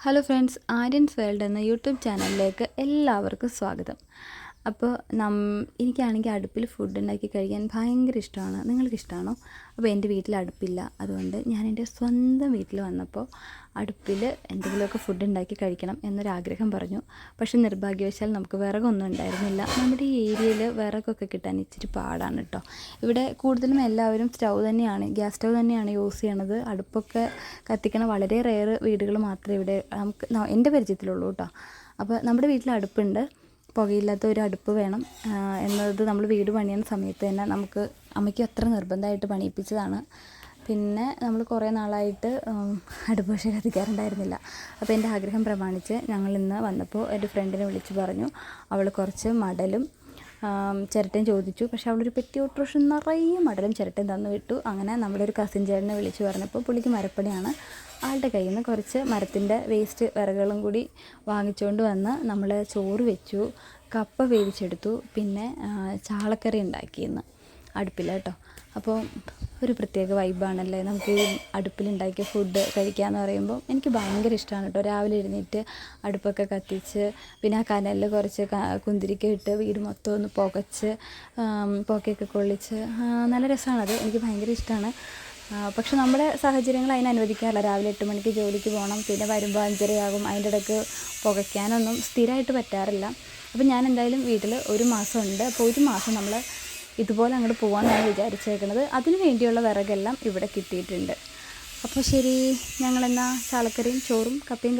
Hello friends Aryans world എന്ന YouTube ചാനലിലേക്ക് എല്ലാവർക്കും സ്വാഗതം. അപ്പോൾ നം എനിക്കാണെങ്കിൽ അടുപ്പിൽ ഫുഡ് ഉണ്ടാക്കി കഴിക്കാൻ ഭയങ്കര ഇഷ്ടമാണ്. നിങ്ങൾക്ക് ഇഷ്ടമാണോ അപ്പോൾ എന്റെ വീട്ടിൽ അടുപ്പില്ല. അതുകൊണ്ട് ഞാൻ എന്റെ സ്വന്തം വീട്ടിൽ വന്നപ്പോൾ അടുപ്പിൽ എന്തെങ്കിലുമൊക്കെ ഫുഡ് ഉണ്ടാക്കി കഴിക്കണം എന്നൊരാഗ്രഹം പറഞ്ഞു. പക്ഷേ നിർഭാഗ്യവശാൽ നമുക്ക് വിറകൊന്നും ഉണ്ടായിരുന്നില്ല. നമ്മുടെ ഈ ഏരിയയിൽ വിറകൊക്കെ കിട്ടാൻ ഇച്ചിരി പാടാണ് കേട്ടോ. ഇവിടെ കൂടുതലും എല്ലാവരും സ്റ്റൗ തന്നെയാണ് ഗ്യാസ് സ്റ്റൗ തന്നെയാണ് യൂസ് ചെയ്യണത്. അടുപ്പൊക്കെ കത്തിക്കണ വളരെ റെയർ വീടുകൾ മാത്രമേ ഇവിടെ നമുക്ക് എന്റെ പരിചയത്തിലുള്ളൂ കേട്ടോ. അപ്പോൾ നമ്മുടെ വീട്ടിൽ അടുപ്പുണ്ട്. പുകയില്ലാത്ത ഒരു അടുപ്പ് വേണം. എന്നത് നമ്മൾ വീട് പണിയുന്ന സമയത്ത് തന്നെ നമുക്ക് അമ്മയ്ക്ക് അത്ര നിർബന്ധമായിട്ട് പണിയിപ്പിച്ചതാണ്. പിന്നെ നമ്മൾ കുറേ നാളായിട്ട് അടുപ്പ് പക്ഷേ കത്തിക്കാറുണ്ടായിരുന്നില്ല. അപ്പോൾ എന്റെ ആഗ്രഹം പ്രമാണിച്ച് ഞങ്ങൾ ഇന്ന് വന്നപ്പോൾ എന്റെ ഫ്രണ്ടിനെ വിളിച്ച് പറഞ്ഞു. അവൾ കുറച്ച് മടലും ചിരട്ടൻ ചോദിച്ചു. പക്ഷേ അവളൊരു പെറ്റി ഓട്ടോറിഷൻ നിറയെ മടലും ചിരട്ടയും തന്നു വിട്ടു. അങ്ങനെ നമ്മുടെ ഒരു കസിൻ ചേട്ടനെ വിളിച്ച് പറഞ്ഞപ്പോൾ പുള്ളിക്ക് മരപ്പണിയാണ്. ആളുടെ കയ്യിൽ നിന്ന് കുറച്ച് മരത്തിന്റെ വേസ്റ്റ് വിറകുകളും കൂടി വാങ്ങിച്ചുകൊണ്ട് വന്ന് നമ്മൾ ചോറ് വെച്ചു കപ്പ വേവിച്ചെടുത്തു പിന്നെ ചാളക്കറി ഉണ്ടാക്കിയെന്ന് അടുപ്പിൽ കേട്ടോ അപ്പോൾ ഒരു പ്രത്യേക വൈബാണല്ലേ നമുക്ക് ഈ അടുപ്പിലുണ്ടാക്കിയ ഫുഡ് കഴിക്കുക എന്ന് പറയുമ്പോൾ എനിക്ക് ഭയങ്കര ഇഷ്ടമാണ് കേട്ടോ. രാവിലെ എഴുന്നേറ്റ് അടുപ്പൊക്കെ കത്തിച്ച് പിന്നെ ആ കനലിൽ കുറച്ച് കുന്തിരിക്ക ഇട്ട് വീട് മൊത്തം ഒന്ന് പുകച്ച് പുകയൊക്കെ കൊള്ളിച്ച് നല്ല രസമാണത് എനിക്ക് ഭയങ്കര ഇഷ്ടമാണ് പക്ഷെ നമ്മുടെ സാഹചര്യങ്ങൾ അതിന് അനുവദിക്കാറില്ല. രാവിലെ എട്ട് മണിക്ക് ജോലിക്ക് പോകണം പിന്നെ വരുമ്പോൾ അഞ്ചരയാകും അതിന്റെ ഇടയ്ക്ക് പുകയ്ക്കാനൊന്നും സ്ഥിരമായിട്ട് പറ്റാറില്ല. അപ്പോൾ ഞാൻ എന്തായാലും വീട്ടിൽ ഒരു മാസം ഉണ്ട് അപ്പോൾ ഒരു മാസം നമ്മൾ ഇതുപോലെ അങ്ങോട്ട് പോകാമെന്നാണ് വിചാരിച്ചേക്കുന്നത് അതിന് വേണ്ടിയുള്ള വിറകെല്ലാം ഇവിടെ കിട്ടിയിട്ടുണ്ട്. അപ്പോൾ ശരി ഞങ്ങളെന്നാൽ ചാലക്കറിയും ചോറും കപ്പയും